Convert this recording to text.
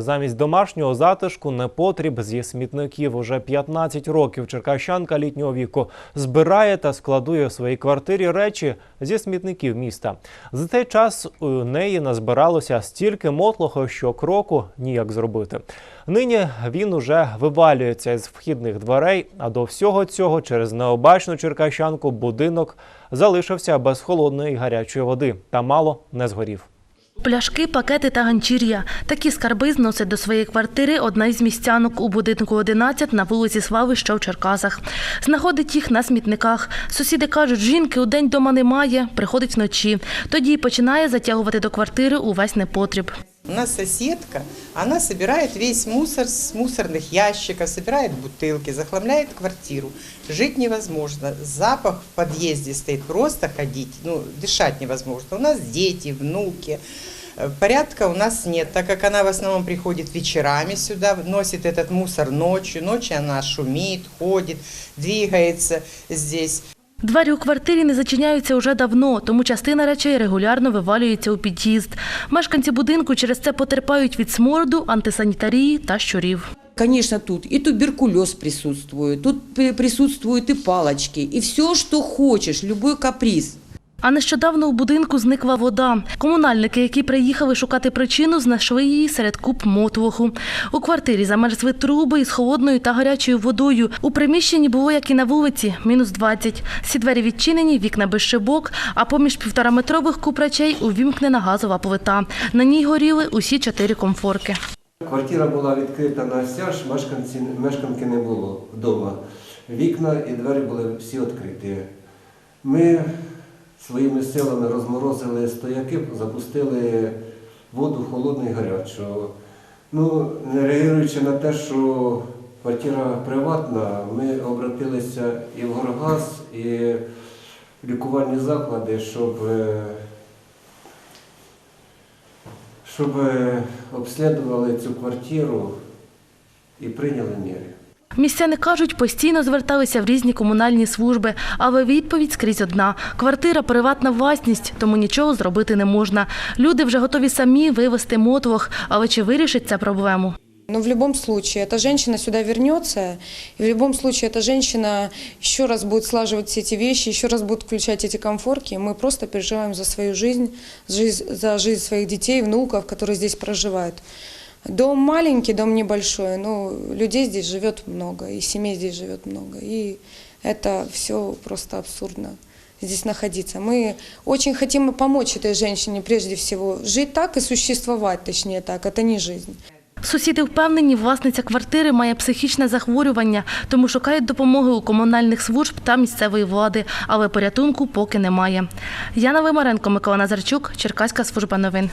Замість домашнього затишку непотріб зі смітників. Уже 15 років черкащанка літнього віку збирає та складує в своїй квартирі речі зі смітників міста. За цей час у неї назбиралося стільки мотлоху, що кроку ніяк зробити. Нині він уже вивалюється з вхідних дверей, а до всього цього через необачну черкащанку будинок залишився без холодної і гарячої води та мало не згорів. Пляшки, пакети та ганчір'я. Такі скарби зносить до своєї квартири одна із містянок у будинку 11 на вулиці Слави, що в Черкасах. Знаходить їх на смітниках. Сусіди кажуть, жінки у день дома немає, приходить вночі. Тоді й починає затягувати до квартири увесь непотріб. У нас соседка, она собирает весь мусор с мусорных ящиков, собирает бутылки, захламляет квартиру. Жить невозможно. Запах в подъезде стоит, просто ходить, ну, дышать невозможно. У нас дети, внуки. Э, Порядка у нас нет, так как она в основном приходит вечерами сюда, носит этот мусор ночью. Ночью она шумит, ходит, двигается здесь. Двері у квартирі не зачиняються уже давно, тому частина речей регулярно вивалюється у під'їзд. Мешканці будинку через це потерпають від сморду, антисанітарії та щурів. Конечно, тут и туберкулез присутствует, тут при- присутствуют и палочки, и все, что хочешь, любой каприз. А нещодавно у будинку зникла вода. Комунальники, які приїхали шукати причину, знайшли її серед куп мотлоху. У квартирі замерзли труби із холодною та гарячою водою. У приміщенні було, як і на вулиці, мінус 20. Всі двері відчинені, вікна без шибок, а поміж півтораметрових куп речей увімкнена газова плита. На ній горіли усі чотири комфорки. Квартира була відкрита на стяж, мешканки не було вдома. Вікна і двері були всі відкриті. Ми своїми силами розморозили стояки, запустили воду холодну і гарячу. Ну, не реагуючи на те, що квартира приватна, ми обратилися і в Горгаз, і в лікувальні заклади, щоб е, щоб е, обслідували цю квартиру і прийняли міри. Містяни кажуть, постійно зверталися в різні комунальні служби, але відповідь скрізь одна: квартира приватна власність, тому нічого зробити не можна. Люди вже готові самі вивезти мотлох, але чи вирішить це проблему? Но в любом случае эта женщина сюда вернется, и в любом случае эта женщина еще раз будет слаживать все эти вещи, еще раз будет включать эти комфорки. Мы просто переживаем за свою жизнь, жизнь- за жизнь своих детей, внуков, которые здесь проживают. Дом маленький, дом небольшой, но людей здесь живет много, и семей здесь живет много. И это все просто абсурдно здесь находиться. Мы очень хотим помочь этой женщине прежде всего жить так и существовать, точнее так, это не жизнь. Сусіди впевнені, власниця квартири має психічне захворювання, тому шукають допомоги у комунальних служб та місцевої влади, але порятунку поки немає. Яна Вимаренко, Микола Назарчук, Черкаська служба новин.